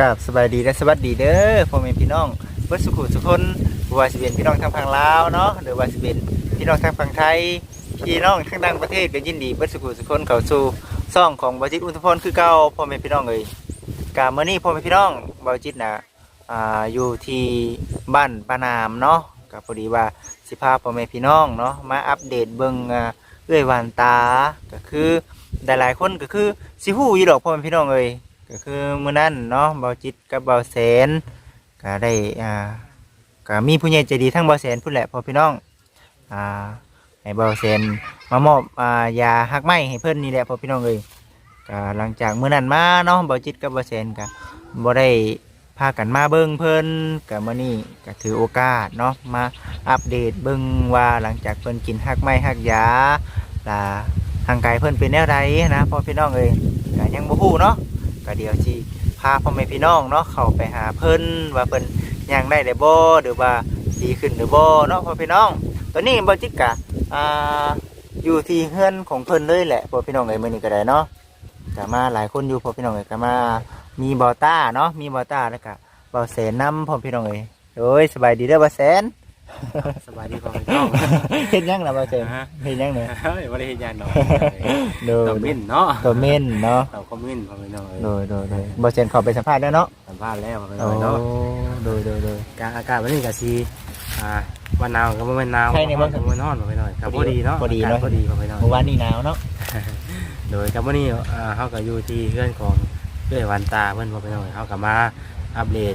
กับสบายดีและสวัสดีเด้อพ่อแม่พี่น้องเบิดสุขุสุคนบ่ว่าสิเป็นพี่น้องทางฝั่งลาวเนาะหรือวาสิเป็นพี่น้องทางฝั่งไทยพี่น้องทางต่างประเทศก็ยินดีเบิดสุขุสุคนเข้าสู่ซ่องของบาจิตอุทพรคือเก่าพ่อแม่พี่น้องเอ้ยกามื้อนี้พ่อแม่พี่น้องบาจิตนะอ่าอยู่ที่บ้านปานามเนาะก็พอดีว่าสิพาพ่อแม่พี่น้องเนาะมาอัปเดตเบิ่งอ่าเอื้อยวานตาก็คือหลายๆคนก็คือสิฮู้อยู่ดอกพ่อแม่พี่น้องเอ้ย ก็คือมื้อนั้นเนาะเบาจิตกับเบาแสนก็ได้อ่าก็มีผู้ใหญ่ใจดีทั้งเบาแสนพุ่นแหละพ่อพี่น้องอ่าให้เบาแสนมามอบอ่ายาหักไหมให้เพิ่นนี่แหละพ่อพี่น้องเอ้ยก็หลังจากมื้อนั้นมาเนาะเบาจิตกับเบาแสนก็บ่ได้พากันมาเบิ่งเพิ่นก็มื้อนี้ก็ถือโอกาสเนาะมาอัปเดตเบิ่งว่าหลังจากเพิ่นกินหักไหมหักยาล่ะทางกายเพิ่นเป็นแนวใดนะพ่อพี่น้องเอ้ยก็ยังบ่ฮู้เนาะ ก็เดี๋ยวสิพาพ่อแม่พี่น้องเนาะเข้าไปหาเพิ่นว่าเพิ่นยังได้ได้บ่หรือว่าดีขึ้นหรือบ่เนาะพ่อพี่น้อง ตอนนี้บ่จิกกะอ่าอยู่ที่เฮือนของเพิ่นเลยแหละพ่อพี่น้องเอ้ยมื้อนี้ก็ได้เนาะก็มาหลายคนอยู่พ่อพี่น้องเอ้ยก็มามีบ่อต้าเนาะมีบ่อต้าแล้วก็บ่อแสนนํพ่อพี่น้องเอ้ยโอ้ยสบายดีเด้อบ่อแสน สบายดีพ่อแม่พี่น้องเฮ็ดหยังล่ะบ่อแสนฮะเฮ็ดหยังเนี่ยเฮ้ยบ่ได้เฮ็ดหยังดอกโดยตบมินเนาะตัวเม่นเนาะตบคอมมินพ่อแม่พี่น้องเอ้ยโดยโดยโดยบ่อแสนเข้าไปสัมภาษณ์แล้วเนาะสัมภาษณ์แล้วพ่อแม่พี่โอ้น้องเนาะโดยโดยโดยกอากาศวันนี้ก็สิอ่าวันหนาวก็บ่แม่นหนาวใช่เนี่ยมันก็บ่แม่นร้อนพ่อแม่พี่น้องก็พอดีเนาะพอดีเนาะ กศพอดีพ่อแม่พี่น้อง เมื่อวานนี้หนาวเนาะโดยกับวันนี้อ่าเฮาก็อยู่ที่เพื่อนของเอื้อยวันตาเพิ่นพ่อแม่พี่น้องเฮาก็มาอัปเดต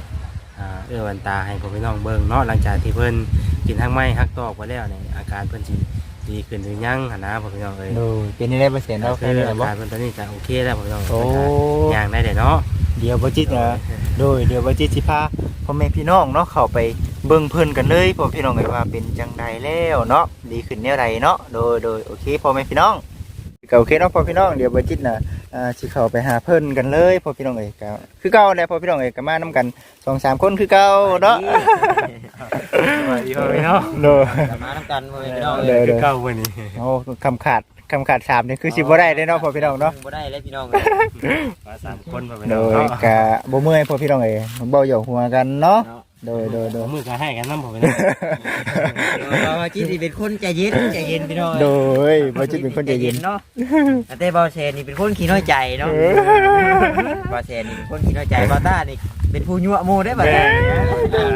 อ่าเอื้อยวันตาให้พ่อแม่พี่น้องเบิ่งเนาะหลังจากที่เพิ่นกินทั้งไม้ฮักตอกไปแล้วเนี่ยอาการเพิ่นสิดีขึ้นหรือยังหั่นนะพ่อแม่พี่น้องเอ้ยดูเป็นนี่ได้เปอร์เซ็นต์เราก็แค่คือนี้อาบ่ การเพิ่นตอนนี้จะโอเคแล้วผมต้องโอ้ ย่างได้เด้เนาะ เดี๋ยวบ่จิตนะโดยเดี๋ยวบ่จิตสิพาพ่อแม่พี่น้องเนาะเข้าไปเบิ่งเพิ่นกันเลยพ่อพี่น้องเอ้ยว่าเป็นจังใดแล้วเนาะดีขึ้นแนวใดเนาะโดยโดยโอเคพ่อแม่พี่น้อง ก็โอเคเนาะพ่อพี่น้องเดี๋ยวบ่จิตน่ะอ่าสิเข้าไปหาเพิ่นกันเลยพ่อพี่น้องเอ้ยก็คือเก่าแหละพ่อพี่น้องเอ้ยก็มานํกันสองสามคนคือเก่าเนาะสวัสดีพ่อพี่น้องโดยมาทำกันพ่อแม่พี่น้องเด้อคือเก่าวันนี้โอ้คำขาดคำขาดสามนี่คือสิบ่ได้เด้เนาะพ่อพี่น้องเนาะบ่ได้เลยพี่น้องมาสามคนพ่อพี่โดน้องยเนาะกะบ่เมื่อยพอพี่น้องเอ้ยเบาหยอกหัวกันเนาะ โดยโดยโดยมือก็ให้กันน้ำพ่อพี่น้องเราจีสิเป็นคนใจเย็นใจเย็นพี่น้องโดยบ่จิตเป็นคนใจเย็นเนาะแต่บอเชนนี่เป็นคนขี้น้อยใจเนาะบอเชนนี่เป็นคนขี้น้อยใจบอต้านี่เป็นผู้ยั่วโมได้บ่ได้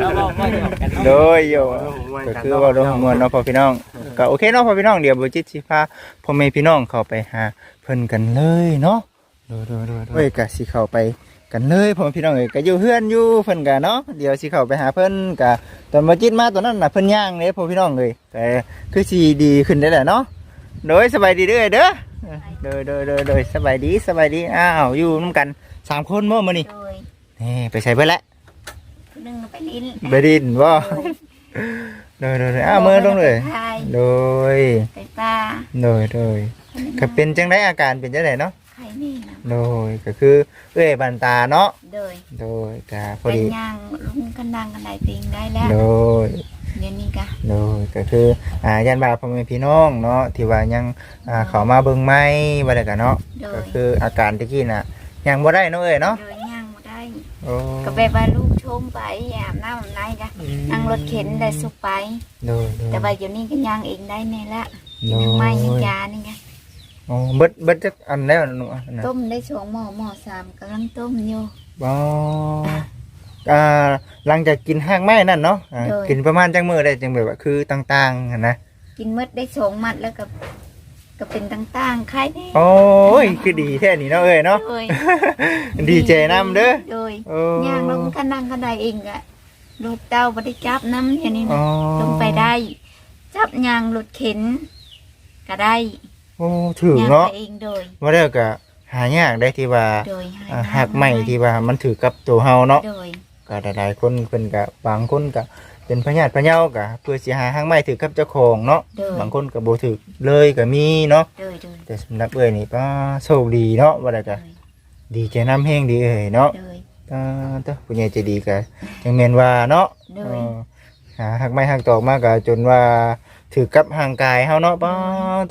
เราบอกว่ากันโดยโยก็คือว่าลงมวนเนาะพ่อพี่น้องก็โอเคเนาะพ่อพี่น้องเดี๋ยวบ่จิตสิพาพ่อแม่พี่น้องเข้าไปหาเพิ่นกันเลยเนาะโดยโดยโดยโดยก็สิเข้าไป กันเลยพ่อพี่น้องเอ้ยก็อยู่เฮือนอยู่เพิ่นก็เนาะเดี๋ยวสิเข้าไปหาเพิ่นก็ตอนบ่จิตมาตอนนั้นน่ะเพิ่นย่างเด้พ่อพี่น้องเอ้ยแต่คือสิดีขึ้นได้แหละเนาะโดยสบายดีเด้อเด้อโดยโดยโดยโดยสบายดีสบายดีอ้าวอยู่นํกันสามคนบ่มื้อนี้โดยนี่ไปใส่เบิดแล้วหนึ่งไปลิ้นไปดินบ่โดยโดยโดยอ้าวมือลงเลยไทยโดยไปป้าโดยโดยก็เป็นจังไดอาการเป็นจังไดเนาะไข่ นี่นะโดยก็คือเอ้อยบันตาเนาะโดยโดยก็พอเป็นดีย่างลุงกันดังกันได้ติงได้แล้วโดยเดี๋ยวนี้กะโดยก็คืออ่ายันบาพ่อแม่พี่น้องเนาะที่ว่ายังอ่าเขามาเบิ่งไม้ว่าได้กันเนาะโดก็ยคืออาการตะกี้น่ะยังบ่ได้เนาะเอ้ยเนาะโดยย่างมาได้โอ้ก็ไปว่าลูกชมไปอาบน้ำอาบในกะนั่งรถเข็นได้สุกไป โดยโดยแต่ว่าเดี๋ยวนี้ก็ย่างเองได้แน่ละโดยังไม่ยังยยานี่ไง อ๋อเบิดเบิดจักอันแล้วหนูอันน่ะต้มได้สองหม้อหม้อสามกำลังต้มอยู่ อ๋ออ่าหลังจากกินห้างไม้นั่นเนาะอ่าโดย กินประมาณจังมือได้จังแบบว่าคือต่างๆหั้นนะกินมดได้สองมัดแล้วก็ก็เป็นต่างๆไข่นี่โอ้ยคือดีแท้นี่เนาะเอ้ยเนาะ โดยดีใจนํเด้อโดยโอ้ย่างลงกันนั่งกันได้เองกะรถเต้าไม่ได้จับน้ำอย่างนี้อ๋นะอลงไปได้ จับยางรถเข็น ก็ได้ โอ้ถึงย่างเนาะไปเองโดย ว่าแล้วก็หายากได้ที่ว่าโดยอ่าหักใหม่ที่ว่ามันถือกับตัวเฮาเนาะโดย ก็หลายๆคนเพิ่นก็บางคนก็เป็นพญาติพะเยาก็เพื่อสิหาหักใหม่ถือกับเจ้าของเนาะโดย บางคนก็บ่ถือเลยก็มีเนาะโดย โดย แต่สำหรับเอ้ยนี่ป้าโชคดีเนาะว่าแล้วโดก็ย ดีใจน้ำแห้งดีเอ้ยเนาะ โดย อ่าเด้อผู้ใหญ่ใจดีก็จังแม่นว่าเนาะโดเอยอหาหักไม้หักตอกมากก็จนว่า ถือกับห่างกายเฮาเนาะป้า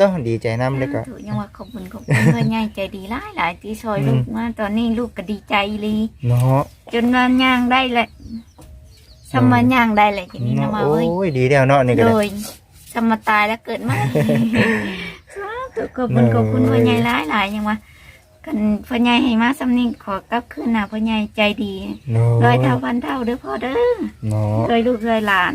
ต้องดีใจนำเลยก็ถูกยังว่าขอบคุณขอบคุณเพื่อนใหญ่ใจดีหลายหลายที่ซอยลูกมาตอนนี้ลูกก็ดีใจอีหลีเนาะจนว่าย่างได้แหละสมมาย่างได้แหละทีนี้นะมาโอ้เว้ยยดีแล้วเนาะนี่ก็โดได้ยสมมาตายแล้วเกิดมาสาธุขอบคุณขอบคุณพ่อใหญ่หลายหลายยังว่ากันพ่อใหญ่ให้มาสำนึกขอกลับคืนหน้าพ่อใหญ่ใจดีเนาะร้อยเท่าพันเท่าเด้อพ่อเด้อเนาะเคยลูกเคยหลาน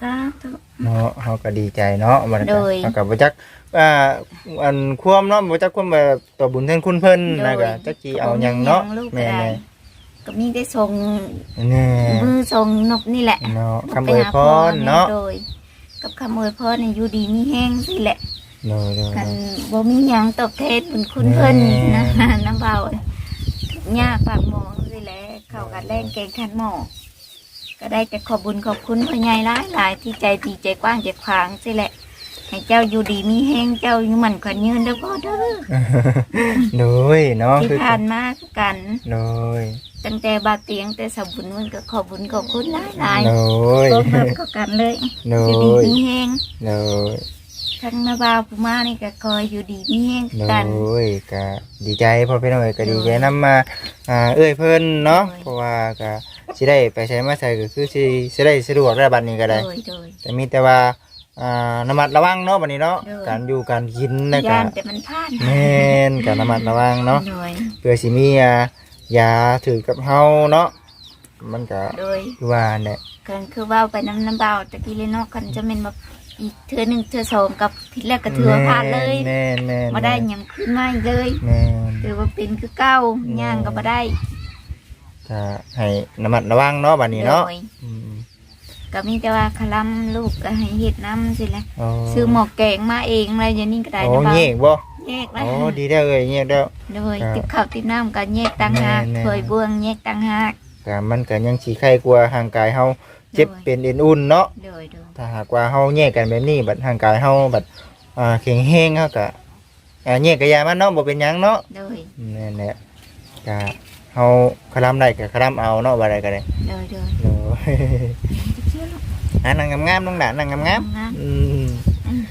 สาธุ เนาะเฮาก็ดีใจเนาะมันโดก็ยเฮาก็บ่จักอ่าอันความเนาะบ่จักความแบบต่อบุญแทนคุณเพิ่นนะก็จักสิเอาหยังเนาะลูกก็แม่ได้นก็มีได้ส่งๆแน่มือส่งนกนี่แหละเนาะคำอวยพรเนาะโดย กับคำอวยพรนี่อยู่ดีมีแห้งสิแหละ เนาะเนาะกันเนาะบ่มีหยังตอบแทนบุญคุณเพิ่นนะน้ำเบาหญ้าปากหมอสิแหละเข้ากันแรงเก่งทันหมอ ก็ได้แต่ขอบบุญขอบคุณพ่อใหญ่หลายหลายที่ใจดีใจกว้างใจขวางสิแหละ ให้เจ้าอยู่ดีมีแห้งเจ้าอยู่มันขวัญยืนเด้อพ่อเด้อโดยเนาะที่คือผ่านมาคือกันโดยตั้งแต่บาดเตียงแต่สมบุญมันก็ขอบบุญขอบคุณหลายหลายโดยก็เพิ่มเข้ากันเลยโดอยู่ดียมีแห้งโดยทั้งนาบาวผู้มานี่ก็คอยอยู่ดีมีแห้งโดกันยก็ดีใจพ่อพี่น้องเอ้ยก็ดีใจนำมาอ่าเอ้ยเพิ่นเนาะโดยเพราะว่าก็ สิได้ไปใช้มาใช้ก็คือสิสิได้สะดวกได้บัดนี้ก็ได้ โดยโดย แต่มีแต่ว่าอ่าระมัดระวังเนาะบัดนี้เนาะโดยการอยู่การกินนะก็ย่านแต่มันพลาดแม่นการระมัดระวังเนาะโดยเพื่อสิมีอ่ายาถือกับเฮาเนาะมันก็โดยคือว่าเนี่ยกันคือว่าไปน้ำน้ำเบาตะกี้เลยเนาะกันจะเป็นแบบอีกเทือหนึ่งเทือสองกับทีแรกก็ถือว่าพลาดเลยแม่นแม่นมาได้หยังขึ้นมาอีกเลยแม่น ถือว่าเป็นคือเก้าย่างก็มาได้ ก็ให้ระมัดระวังเนาะบัดนี้เนาะโดยอืมก็มีแต่ว่าคลำลูกก็ให้เห็ดน้ำสิแหละโอ้ซื้อหมอกแกงมาเองอะไรอย่างนี้ก็ได้โอ้นะเบาเงียกบ่แยกแล้วโอ้ดีแล้วเอ้ยเงียกแล้ว โดยครับติบข้าวติบน้ำกันแยกต่างหากแม่นๆถวยบวงแยกต่างหาก ก็มันก็ยังสิไข้กลัวาห่างกายเฮาเจ็บโดย เป็นเอ็นอุ่นเนาะโดยโดยถ้าหากว่าเฮาแยกกันแบบนี้บัดห่างกายเฮาบัดอ่าแข็งแรงเฮาก็อ่าแยกกะยามันเนาะบ่เป็นหยังเนาะ โดย นั่นแหละก็ เฮาคลำได้ก็คลำเอาเนาะว่าได้ก็ได้โดยโดยโอ้ยเชื่อลูกอะนั่งงามๆน้องดานั่งงามงามๆอืม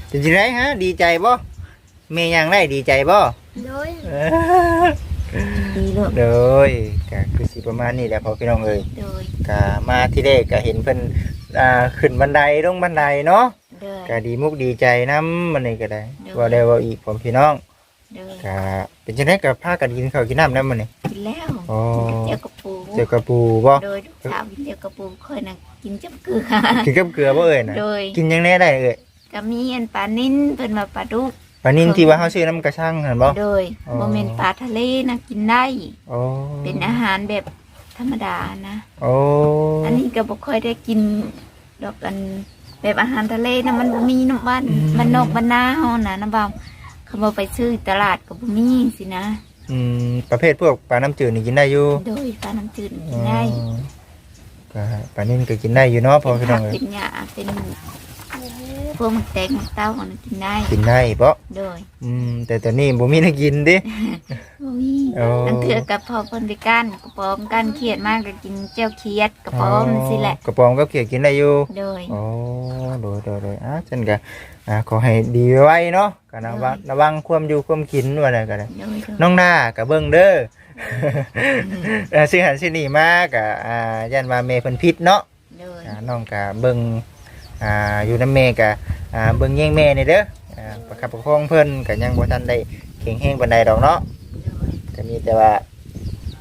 เป็นจังไดฮะ ดีใจบ่แม่ยังได้ดีใจบ่ โดยเออดีลูกโดยก็คือสิประมาณนี้แหละพอพี่น้องเอ้ยโดยก็มาที่แรกก็เห็นเพิ่นอ่าขึ้นบันไดลงบันไดเนาะโดย ก็ดีมุกดีใจนํมันนี่ก็ได้โดยว่าได้ว่าอีกผมพี่น้องโดยก็เป็นจังได๋ก็พากันกินข้าวกินน้ำนํมันนี่กินแล้ว อ๋อเจียวกระปูเจอกระปูบ่โดยลูกสาวกินเจียวกระปูคอยน่ะกินจับเกลือกินกับเกลือบ่เอ่ยน่ะโดยกินยังแน่ได้เอ่ยก็มีอันปลานิ่นเป็นแบบปลาดุกปลานินที่ว่าเฮาซื้อน้ำกระชังหั่นบ่โดยอ๋อโมเมนปลาทะเลนะกินได้โอ้เป็นอาหารแบบธรรมดานะโอ้อันนี้ก็บ่ค่อยได้กินดอกกันแบบอาหารทะเลนะมันบ่มีน้ำบ้านมันนอกบ้านนาเฮานะน้ำบ่าวเขาบ่ไปซื้อตลาดก็บ่มีสินะ อืมประเภทพวกปลาน้ำจืดนี่กินได้อยู่โดยปลาน้ำจืดกินได้อ๋อก็ปลานินก็กินได้อยู่เนาะพอพี่น้องเอ้ยเป็นหญ้าเป็นพวกมันแตงมันเต้ามันกินได้กินได้บ่โดยอืมแต่ตอนนี้บ่มีให้กินดิบ่มีโอ้ นั่นเถือกับพอเพิ่นไปก้านกระป๋อมก้านเขียดมากก็กินเจ้าเขียดกระป๋อมสิแหละ กระป๋อมกับเขียดกินได้อยู่ โดย โอ้โดยโดยโดยอะฉันก็ อ่าขอให้ดีไว้เนาะก็ระวังระวังความอยู่ความกินว่าอะไรก็ได้โดยโดยน้องหน้ากับเบิ้งเด้อเออสิหันสิหนีมากะอ่ายันว่าเมเพิ่นพิษเนาะโดยอ่าน้องกะเบิ้งอ่าอยู่น้ำเมกะอ่าเบิ้งแย่งแม่นี่เด้ออ่าประคับประคองเพิ่นก็ยังบ่ทันได้แข็งแรงปานใดดอกเนาะโดยก็มีแต่ว่า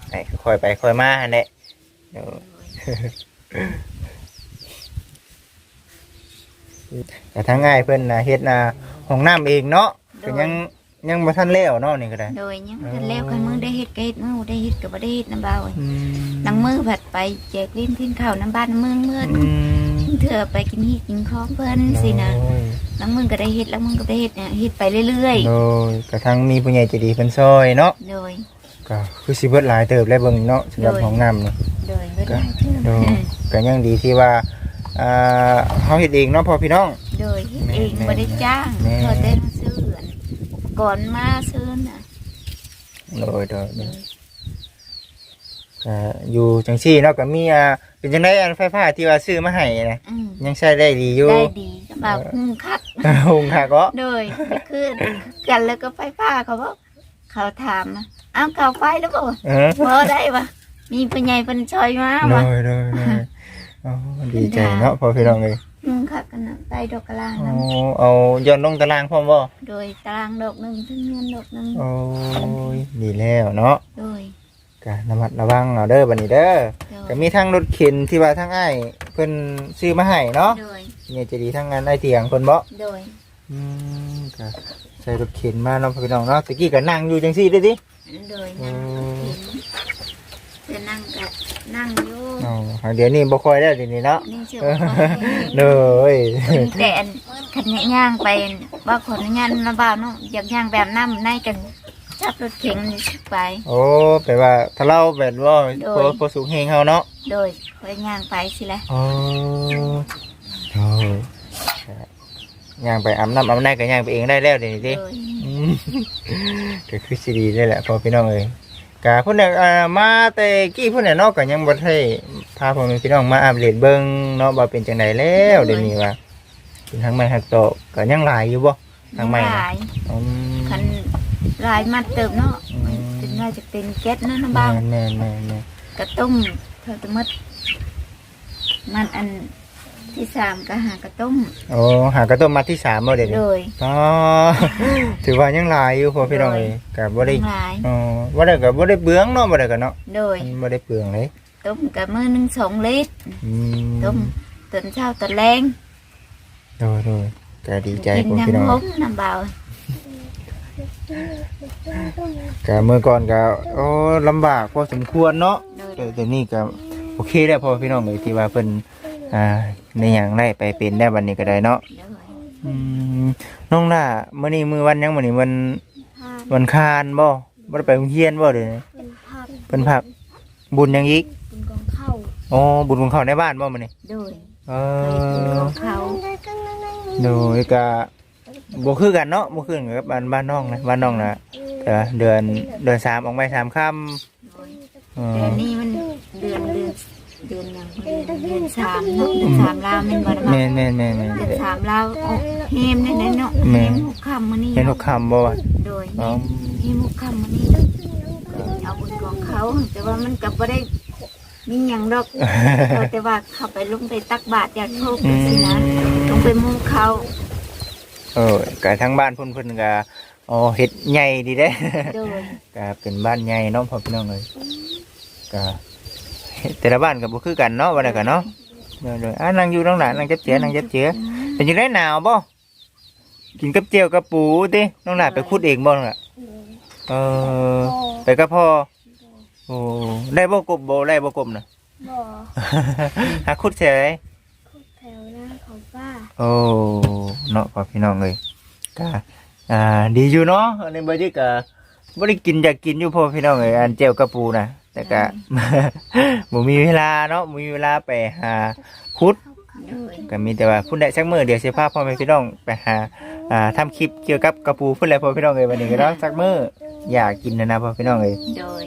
ให้ค่อยไปค่อยมาหั่นแหละเดี๋ยว แต่ทั้งง่ายเพิ่นน่ะเฮ็ดน่ะห้องน้ำเองเนาะก็ยังยังบ่ทันแล้วเนาะนี่ก็ได้ โดยยังบ่ทันแล้วคันมือได้เฮ็ดก็เฮ็ดมือบ่ได้เฮ็ดก็บ่ได้เฮ็ดน้ำเบาเอ้ยอืมนังมือผัดไปแจกลิ้นขึ้นข้าวน้ำบ้านเมืองเมืองอืมเถื่อไปกินฮีกินของเพิ่นสินะนังมือก็ได้เฮ็ดแล้วมือก็ได้เฮ็ดเนี่ยเฮ็ดไปเรื่อยโดยกระทั่งมีผู้ใหญ่ใจดีเพิ่นซอยเนาะๆโดยก็คือสิเบิดหลายเติบแล้วเบิ่งเนาะสำหรับโดยห้องน้ำนี่โดยบ่ได้เถื่อโดยก็ยังดีที่ว่า อ่าเฮาเฮ็ดเองเนาะพ่อพี่น้อง โดยเฮ็ดเองบ่ได้จ้างแม่พอแต่มาซื้ออันก่อนมาซื้อน่ะโดยโดยโดยก็อยู่จังซี่เนาะก็มีอ่าเป็นจังไดอันไฟฟ้าที่ว่าซื้อมาให้นะอืมยังใช้ได้ดีอยู่ ได้ดีสำหรับหุ่งคัก หุงค่ะก็โดยคือกันแล้วก็ไฟฟ้าเขาบอกเขาถามมาเอาเก่าไฟแล้วบอกเออ พอได้ปะมีปัญญาปัญชอยมาโดวะยโดยโดย อ๋อดีใจเนาะพอพี่น้องเลยหุ่งคักกันนะใต้ดอกกระลางเอานั้นเอาย้อนลงตารางพร้อมบ่โดยตารางดอกหนึ่งถึงเงินดอกหนึ่งโอ้ยดีแล้วเนาะโดยก็ระมัดระวังเอาเด้อบัดนี้เด้อโดก็ยมีทั้งรถเข็นที่ว่าทั้งอ้ายเพิ่นซื้อมาให้เนาะโดยเนี่ยจะดีทั้งงานไอ้เตียงเพิ่นบ่ โดยอืมก็ใช้รถเข็นมาเนาะพี่น้องเนาะตะกี้ก็นั่งอยู่จังซี่เด้อติ โดยนั่งจะนั่งกับนั่งอยู่ อ๋อเดี๋ยวนี้บ่ค่อยได้วเดี๋ยวนี้เนาะนี่เชื่อเออว่าเลยแต่อันขันย่างไปว่าขนงานระบาดเนาะอยากย่างแบบน้ำในกันจับรถเข็นนี่ไป โอ้แปลว่าถ้าเราแบบว่าโดยพอพอสูงเฮงเฮาเนาะโดยคอยย่างไปสิแหละโอ้โอ้ย่างไปอาบน้ำอาบน้ำก็ย่างไปเองได้แล้วเดี๋ยวนี้ดิโดยอืมก็คือสิดีได้แหละพอพี่น้องเอ้ย กะพุ่นน่ะอ่ามาแต่กี้พุ่นน่ะเนาะก็ยังบ่ได้พาพ่อแม่พี่น้องมาอัปเดตเบิ่งเนาะว่าเป็นจังไดแล้วเดี๋ยวนี้ว่าเป็นทางไม้หักโตะก็ยังหลายอยู่บ่ทางไม้หน่ะลายอืมคันหลายมัดเติมเนาะอืมเป็นว่าจะเป็นแก๊สเนาะน้ำบ้างแม่นแม่นแม่นกระต้มเท่าตะมัดมันอัน ที่สามก็หากระต้มโอ้หากระต้มมัดที่สามบ่เดี๋ยวนี้โดย อ๋อถือว่ายังหลายอยู่พอพี่น้องเอ้ยก็บ่ได้หลาย อ๋อบ่ได้ก็บ่ได้เบืองเนาะบ่ได้ก็เนาะโดย มันบ่ได้เปลืองเลยต้มกับมือหนึ่งสองลิตร อืมต้มตอนเช้าตอนแรงโดยโดยก็ดีใจกินพอยังพี่น้องพมน้ำเบาก็เมื่อก่อนก็โอ้ลำบากพอสมควรเนาะโดยแต่แต่นี่ก็โอเคแล้วพอพี่น้องเอ้ยที่ว่าเพิ่น อ่าในหยังได้ไปเป็นได้วันนี้ก็ได้เนาะโดยอืมน้องล่ะมื้อนี้มื้อวันหยังมื้อนี้วันผ้าวันคานบ่บ่ได้ไปโรงเรียนบ่เด้อเป็นผ้าเพิ่นพักบุญหยังอีกเป็นกองเข้าอ๋อบุญของเขาในบ้านบ่มื้อนี้โดยเอเป็นกอองเข้าโดยก็บ่คือกันเนาะบ่คือกันกับบ้านบ้านน้องนะบ้านน้องนะแต่ว่าเดือนเดือนสามออกไปสามค่ำโดยเอแต่อนี่มันเดือนเดือน เดือนยังเดือนสามเนาะเดือนสามลาวเป็นวันมาแม่นแม่นแม่นแม่นเดือนสามลาวโอ้เฮมเนี่ยนะเนาะแม่เฮมหกคำมื้อนี้เห็นหกคำบ่วะโดยอ๋อเฮมหกคำมื้อนี้เอาบุญของเขา แต่ว่ามันก็บ่ได้มีหยังดอกแต่ว่าเขาไปลงไปตักบาตรอยากโชคสินะลงไปหมู่เขาเออก็ทั้งบ้านเพิ่นเพิ่นก็อ๋อเฮ็ดใหญ่ดีเด้โดยก็เป็นบ้านใหญ่เนาะพ่อพี่น้องเอ้ยก็ แต่ละบ้านก็บ่คือกันเนาะว่าได้กันเนาะเดี๋ยวๆอะนั่งอยู่น้องหลานนั่งจับเจือนั่งจับเจือเป็นจังได๋หนาวบ่กินกับเจียวกับปูติน้องหลานไปขุดเองบ่น้องหล่ะเออไปกับพ่อโอ้ได้บ่กบบ่ได้บ่กบน่ะบ่อหาขุดเฉยแถวหน้าของป้าโอ้เนาะพ่อพี่น้องเอ้ยก็อ่าดีอยู่เนาะอันนี้บ่ได้ก็บ่ได้กินอยากกินอยู่พ่อพี่น้องเอ้ยอันเจียวกับปูน่ะ แต่ก็ บ่มีเวลาเนาะบ่มีเวลาไปหาขุด โดยก็มีแต่ว่าพุ่นได้สักมื้อเดี๋ยวสิพาพ่อแม่พี่น้องไปหาอ่าทำคลิปเกี่ยวกับกระปูพุ่นแหละพ่อพี่น้องเอ้ยวันนี้ก็เนาะสักมื้ออยากกินนะนะพ่อพี่น้องเอ้ยโดย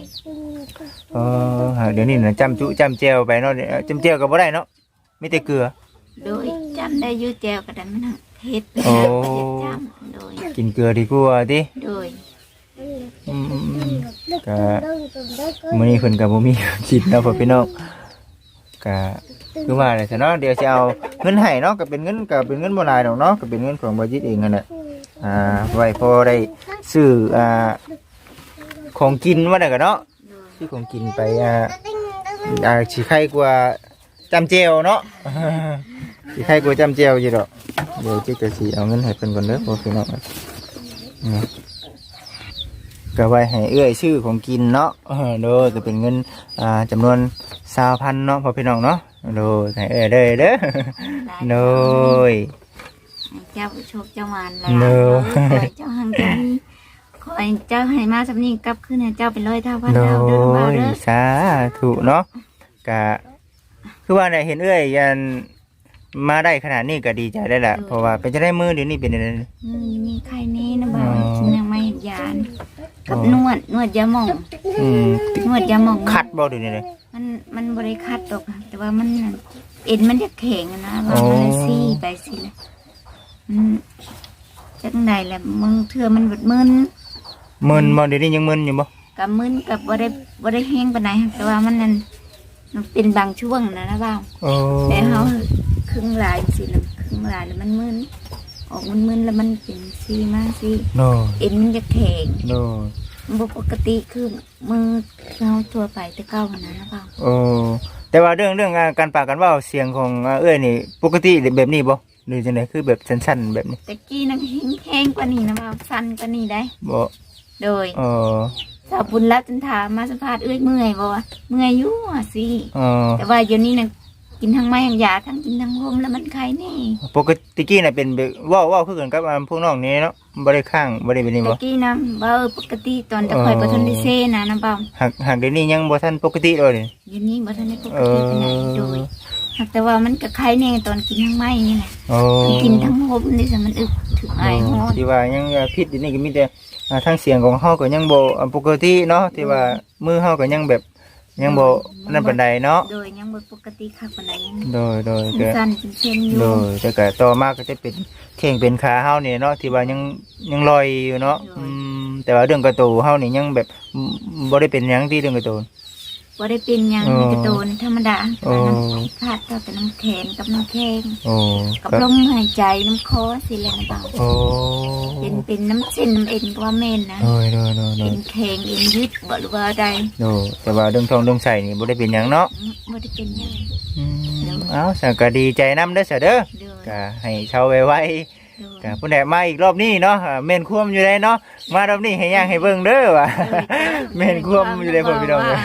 เออหาเดี๋ยวนี้นะจำจุจำเจียวไปเนาะเดี๋ยวจำเจียวก็บ่ได้เนาะมีแต่เกลือ โดยจำได้อยูแจวกระดันมันหักเฮ็ดโอ้ เฮ็ดจำโดยกินเกลือดีกว่าติโดยอืม ก็มื้อนี้เพิ่นก็บ่มีกินเนาะพ่อพี่น้องก็คือว่าแหละซะเนาะเดี๋ยวสิเอาเงินให้เนาะก็เป็นเงินก็เป็นเงินบ่หลายดอกเนาะก็เป็นเงินของบ่จิตเองนั่นแหละอ่าไว้พอได้ซื้ออ่าของกินว่าได้ก็เนาะซื้อของกินไปอ่าอ่าสิใครกว่าจำเจียวเนาะสิใครกว่าจำเจียวอยู่ดอกเดี๋ยวจิตก็สิเอาเงินให้เพิ่นก่อนเด้อพ่อพี่น้อง ก็ไว้ให้เอื้อยชื่อของกินเนาะเออโดยก็เป็นเงินอ่าจำนวน20,000เนาะพ่อพี่น้องเนาะโดยให้เอื้อยเด้อเด้อโดยเจ้าโชคเจ้ามานแล้วโดยขอให้เจ้าหังใจขอให้เจ้าให้มาสำนีกลับขึ้นให้เจ้าเป็นร้อยเท่าพันโดเท่าเด้อบ่าวยเด้อสาธุเนาะกะคือว่าเนี่ยเห็นเอ้ยยันมาได้ขนาดนี้ก็ดีใจได้แหละเพราะว่าเป็นจะได้มือเดี๋ยวนี้เป็นอะไรอืมมีใครนี้นะบ่าวอ๋อยังไม่เห็นยาน กับอ๋อนวดนวดยาหมองอืมนวดยาหมองคัดบ่เดูนี่เลยมันมันบริคัดตกอะแต่ว่ามันน่ะเอ็นมันจะแข็งอะนะว่าอ๋อมันเลยซี่ไปสิละมันจังใดแหละมึงเถื่อมันบดมึนมึนบ่เดี๋ยวนี้ยังมึนอยู่บ่กับมึนกับบ่ได้บ่ได้แห้งปานใดหั้นแต่ว่ามันนั่นมันเป็นบางช่วงนะนะบ่าวโอ้แต่เฮาครึ่งหลายสิละครึ่งหลายแล้วมันมึน ออกมันมึนแล้วมันเป็นซี่มากซี่โนเอ็นมันจะแข็งโนมันบ่ปกติคือมือเฮาทั่วไปแต่เก่าหั้นนะนะบ่าวโอ้แต่ว่าเรื่องเรื่องอ่าการปากกันเว่าเสียงของอ่าเอ้ยนี่ ปกติแบบนี้บ่หรือจังไดคือแบบสั้นๆแบบนี้แต่กี้นังแห้งแห้งกว่านี้นะบ่าวสั้นกว่านี้ได้ บ่โดยเออสาวบุญรัตนถามมาสัมภาษณ์เอ้ยเมื่อยบ่วะเมื่อยอยู่อะสิ เออแต่ว่าเดี๋ยวนี้นะ กินทั้งไม้ทั้งยาทั้งกินทั้งลมแล้วมันไข้แน่ปกติกี้น่ะเป็นแบบเว้าเว้าคือกันกับอ่าพวกน้องนี่เนาะบ่ได้ข้างบ่ได้เป็นนี่แต่บ่กี้นะเบาปกติตอนตะคอยอ๋อบ่ทันได้เซ่นะนะเบาหากหากเดี๋ยวนี้ยังบ่ทันปกติเลยนี่เดี๋ยวนี้บ่ทันได้ปกเอติอปานใดโดยหากแต่ว่ามันก็ไข้แน่ตอนกินทั้งไม้นี่แหละโอ้กินทั้งลมนี่สิมันอึดถึงไอฮอดที่ว่ายังอ่าพิษอยู่นี่ก็มีแต่อ่าทางเสียงของเฮาก็ยังบ่อ่าปกติเนาะที่ว่ามือเฮาก็ยังแบบ ยังบ่นั่นปานใดเนาะ โดยยังบ่ปกติคักปานใดยังโดยโดยก็สั้นเป็นเส้นอยู่โดยแต่ก็ต่อมาก็จะเป็นเข่งเป็นขาเฮานี่เนาะที่ว่ายังยังลอยอยู่เนาะอืมแต่ว่าเรื่องกระตูเฮานี่ยังแบบอืมบ่ได้เป็นหยังที่เรื่องกระตู บ่ได้เป็นหยังอ๋อ มีแต่โดนธรรมดาโอ้น้ำขาดเท่าแต่น้ำแข็งกับน้ำแข็งโอ้กับก็ลมหายใจน้ำคอสิเลยนะเปล่าโอ้เป็นเป็นน้ำเส้นน้ำเอ็นก็ว่าเมนนะโดยโดยโดยโดเอ็ยนแข็งเอ็นยึดบ่หรือว่าใดโดยแต่ว่าเรื่องทองเรื่องใส่นี่บ่ได้เป็นหยังเนาะบ่ได้เป็นหยังอืมเอ้าสังก็ดีใจนํเด้อเสยเด้อเด้อก็ให้เชาไว้ไว้ เด้อก็ผู้ใดมาอีกรอบนี้เนาะอ่าแม่นควมอยู่ได้เนาะมารอบนี้ให้ย่างให้เบิ่งเด้อว่ะแม่นควมอยู่ได้พ่อพี่น้องเอ้ย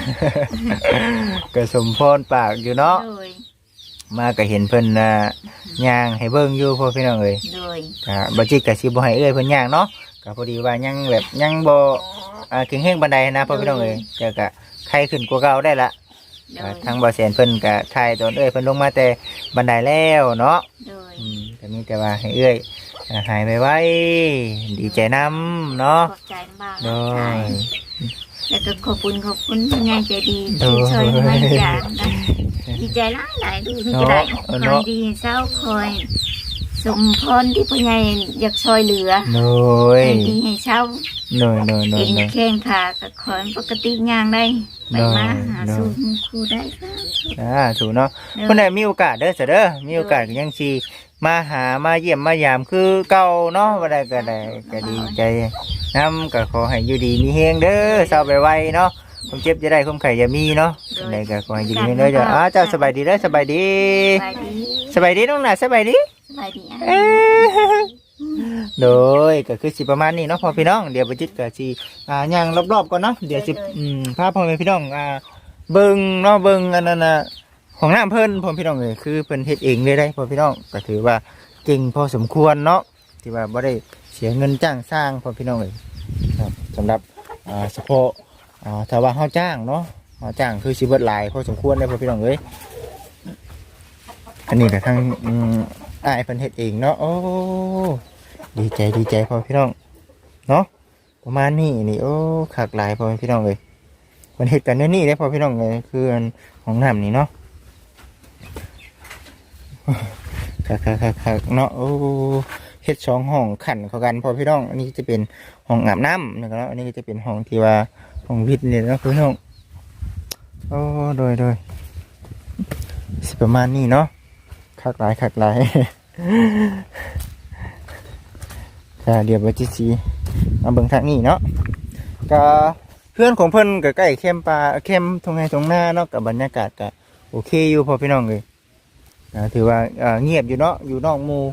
ก็สมพรปากอยู่เนาะ โดยมาก็เห็นเพิ่นน่ะย่างให้เบิ่งอยู่พ่อพี่น้องเอ้ยโดยก็บ่จิกก็สิบ่ให้เอ้ยเพิ่นย่างเนาะก็พอดีว่ายังแบบยังบ่อ่าแข็งแรงปานใดนะพ่อพี่น้องเอ้ยแต่ก็ไข้ขึ้นกว่าเก่าได้ละโดอ่ายทางบ่แสนเพิ่นก็ถ่ายตอนเอ้ยเพิ่นลงมาแต่บันไดแล้วเนาะโดยอืมก็มีแต่ว่าให้เอ้ย อ่าหายไวๆดีใจนํเนาะขอบใจมากโดยแล้วก็ขอบคุณขอบคุณผู้ใหญ่ใจดีโดยที่ช่วยไม่จางนะดีใจหลายหลายดูนี่ก็ได้เนาะคเนาะอยดีเศร้าคอย สมพรที่ผู้ใหญ่อยากช่วยเหลือโดยให้ดีให้เศร้าโดยโดยโดเอ็ยนโดย แข้งขากับขอนปกติย่างได้ไปมาหาเนาะสู่ครูได้ค่ะ อ่าถูกเนาะคนใดมีโอกาสเด้อเสยเด้อมีโอกาสก็ยังสิ มาหามาเยี่ยมมายามคือเก่าเนาะว่าได้ก็ได้ก็ดีใจนํก็ขอให้อยู่ดีมีแฮงเด้อเศร้าไปไวๆเนาะความเจ็บจะได้ความไข่อย่ามีเนาะคนใดก็ขอให้อยู่ดีมีแฮงเด้อจ้ะอ้าเจ้าสบายดีเด้อสบายดีสบายดีสบายดีน้องหน่ะสบายดีสบายดีอะเอ้ยโดยก็คือสิประมาณนี้เนาะพ่อพี่น้องเดี๋ยวไปจิตก็สิอ่าย่างรอบๆก่อนเนาะเดี๋ยวสิอืมพาพ่อแม่พี่น้องอ่าเบิ่งเนาะเบิ่งอันนั้นน่ะ ของน้ำเพิ่นพ่อพี่น้องเลยคือเพิ่นเฮ็ดเองเลยได้พ่อพี่น้องก็ถือว่าเก่งพอสมควรเนาะที่ว่าบ่ได้เสียเงินจ้างสร้างพ่อพี่น้องเลยครับสำหรับอ่าเฉพาะอ่าถ้าว่าเฮาจ้างเนาะเฮาจ้างคือสิเบิดหลายพอสมควรเลยพ่อพี่น้องเอ้ยอันนี้ก็ทั้งอืมอายเพิ่นเฮ็ดเองเนาะโอ้ดีใจดีใจพ่อพี่น้องเนาะประมาณนี้นี่โอ้ขากหลายพ่อพี่น้องเลยเพิ่นเฮ็ดกันเดี๋ยนี้ได้พ่อพี่น้องเลยคืออันของน้ำนี่เนาะ คักคักคักเนาะโอ้เฮ็ดสองห้องขันเข้ากันพอพี่น้องอันนี้จะเป็นห้องอาบน้ำนะครับอันนี้ก็จะเป็นห้องที่ว่าห้องวิทย์เนี่ยนะพี่น้องโอ้โดยโดยสิประมาณนี้เนาะคักหลายคักหลายค่ะเดี๋ยวไปที่สีมาเบิ่งทางนี้เนาะก็เพื่อนของเพิ่นก็ใกล้เข้มปลาเข้มตรงไหนตรงหน้าเนาะกับบรรยากาศก็โอเคอยู่พอพี่น้องเลย อ่าถือว่าเงียบอยู่เนาะอยู่นอกหมู่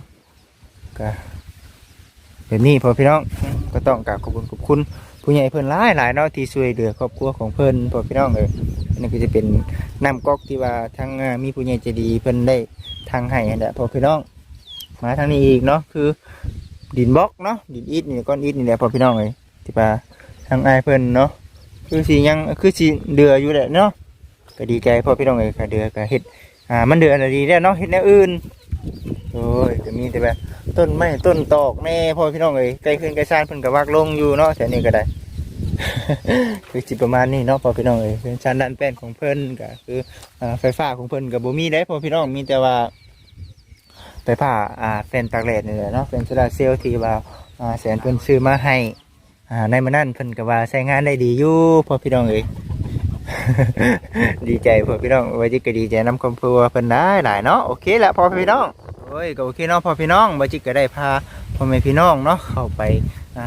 ก็เดี๋ยวนี้พอพี่น้องก็ต้องกราบขอบคุณขอบคุณ ผู้ใหญ่เพิ่นหลายหลายเนาะที่ช่วยเหลือครอบครัวของเพิ่นพอพี่น้องเลยอันนี้ก็จะเป็นน้ำก๊อกที่ว่าทางมีผู้ใหญ่ใจดีเพิ่นได้ทางให้นั่นแหละพอพี่น้อง มาทางนี้อีกเนาะคือ ดินบล็อกเนาะดินอิฐนี่ก้อนอิฐนี่แหละพอพี่น้องเลยที่ว่าทางไอเพิ่นเนาะคือสียังคือสีเดืออยู่แหละเนาะก็ดีใจพอพี่น้องเลยค่ะเดือก็เฮ็ด อ่ามันเดืออะไรดีแล้วเนาะเฮ็ดแนวอื่นโอ้ยก็มีแต่แบบต้นไม้ต้นตอกแน่พ่อพี่น้องเลยใกล้ขึ้นใกล้ซ่านเพิ่นก็วากลงอยู่เนาะแต่นี่ก็ได้ คือจิประมาณนี้เนาะพ่อพี่น้องเอ้ยเป็นชั้นด้านแป้นของเพิ่นก็คืออ่าไฟฟ้าของเพิ่นก็บ่มีได้พ่อพี่น้องมีแต่ว่าไฟฟ้าอ่าแผ่นตากแดดนี่แหละเนาะเป็นโซลาเซลล์ที่ว่าอ่าแสนเพิ่นซื้อมาให้อ่าในมื้อนั้นเพิ่นก็ว่าใช้งานได้ดีอยู่พอพี่น้องเอ้ย ดีใจพ่อพี่น้องไว้จิกก็ดีใจนำครอบครัวเพิ่นได้หลายเนาะโอเคละพอพี่น้องโอ้ยก็โอเคเนาะพอพี่น้องไว้จิกก็ได้พาพ่อแม่พี่น้องเนาะเข้าไป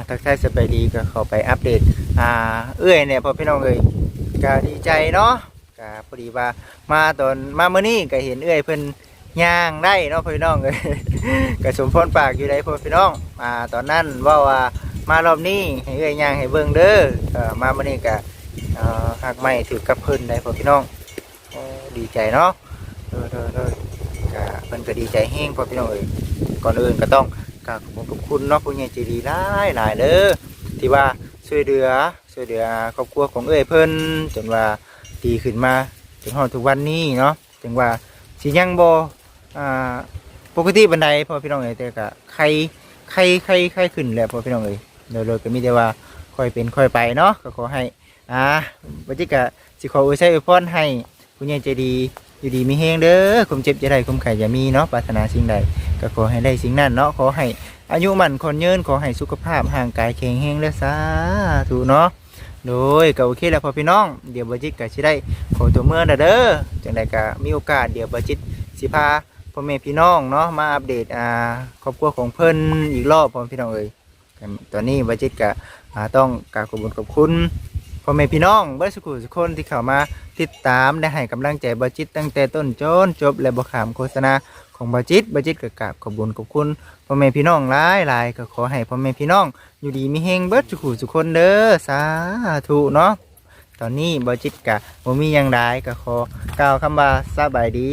ทักทายสบายดีก็เข้าไปอัปเดตอ่าเอื้อยเนี่ยพอพี่น้องเอ้ยก็ดีใจเนาะก็พอดีว่ามาตอนมาเมื้อนี้ก็เห็นเอื้อยเพิ่นย่างได้เนาะพ่อพี่น้องเอ้ยก็สมพรปากอยู่ได้พ่อพี่น้องอ่าตอนนั้นว่าว่ามารอบนี้ให้เอื้อยย่างให้เบิ่งเด้อมาเมื้อนี้ก็ หากไม่ถือกับเพิ่นได้พอพี่น้องดีใจเนาะเออเออเออก็เพิ่นก็ดีใจแห้งพอพี่น้องเอ้ยก่อนอื่นก็ต้องกราบขอบคุณขอบคุณเนาะผู้ใหญ่ใจดีหลายหลายเด้อที่ว่าช่วยเหลือช่วยเหลือครอบครัวของเอ้ยเพิ่นจนว่าดีขึ้นมาถึงฮอดทุกวันนี้เนาะถึงว่าสิยังบ่อ่าปกติบันไดพอพี่น้องเอ้ยแต่ก็ใครใครใครใครขึ้นแหละพอพี่น้องเอ้ยโดยโดยก็มีแต่ว่าค่อยเป็นค่อยไปเนาะก็ขอให้ อ่าวันนี้ก็สิขออวยชัยอวยพรให้คุณยายใจดีอยู่ดีมีเฮงเด้อคุมเจ็บจะได้คุมไข่อย่ามีเนาะปรารถนาสิ่งใดก็ขอให้ได้สิ่งนั้นเนาะขอให้อายุมันคนยืนขอให้สุขภาพห่างกายแข็งแรงเด้อสาธุเนาะโดยก็โอเคแล้วพอพี่น้อง เดี๋ยวบัจิตก็สิได้ขอตัวเมื่อเด้อเด้อจังใดก็มีโอกาสเดี๋ยวบัจิตสิพาพ่อแม่พี่น้องเนาะมาอัปเดตอ่าครอบครัวของเพิ่นอีกรอบพ่อพี่น้องเอ้ยตอนนี้บัจิตก็อ่าต้องกราบขอบคุณขอบคุณ พ่อแม่พี่น้องเบิร์สุขุสุคนที่เข้ามาติดตามได้ให้กำลังใจบาจิตตั้งแต่ต้นจนจบและบขามโฆษณาของบาจิตบาจิตก็กราบขอบคุญขอบคุณพ่อแม่พี่น้องหลายหลายก็ขอให้พ่อแม่พี่น้อง อยู่ดีมีเฮงเบิร์สุขุสุคนเด้อสาธุเนาะตอนนี้บาจิตกะบ่มีหยังใดก็ขอกล่าวคำว่าสบายดี